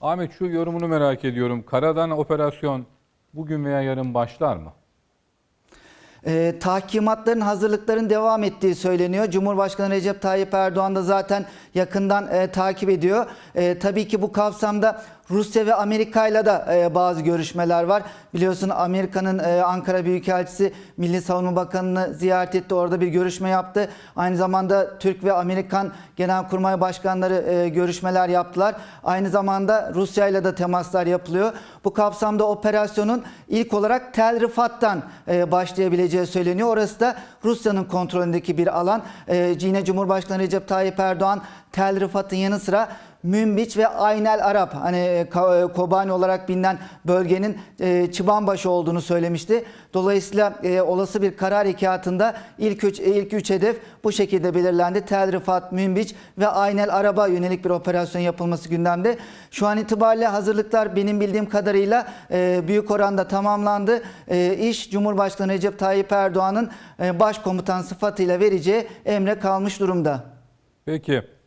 Ahmet şu yorumunu merak ediyorum. Karadan operasyon bugün veya yarın başlar mı? E, tahkimatların hazırlıkların devam ettiği söyleniyor. Cumhurbaşkanı Recep Tayyip Erdoğan da zaten yakından e, takip ediyor. E, tabii ki bu kapsamda Rusya ve Amerika ile de e, bazı görüşmeler var. Biliyorsun Amerika'nın e, Ankara Büyükelçisi Milli Savunma Bakanı'nı ziyaret etti. Orada bir görüşme yaptı. Aynı zamanda Türk ve Amerikan Genelkurmay Başkanları e, görüşmeler yaptılar. Aynı zamanda Rusya ile de temaslar yapılıyor. Bu kapsamda operasyonun ilk olarak Tel Rifat'tan başlayabileceği söyleniyor. Orası da Rusya'nın kontrolündeki bir alan. E, yine Cumhurbaşkanı Recep Tayyip Erdoğan Tel Rifat'ın yanı sıra Münbiç ve Aynel Arap hani e, e, Kobani olarak bilinen bölgenin e, çıbanbaşı olduğunu söylemişti. Dolayısıyla olası bir karar harekatında ilk üç, ilk üç hedef bu şekilde belirlendi. Tel Rifat, Münbiç ve Aynel Arap'a yönelik bir operasyon yapılması gündemde. Şu an itibariyle hazırlıklar benim bildiğim kadarıyla büyük oranda tamamlandı. İş Cumhurbaşkanı Recep Tayyip Erdoğan'ın başkomutan sıfatıyla vereceği emre kalmış durumda. Peki.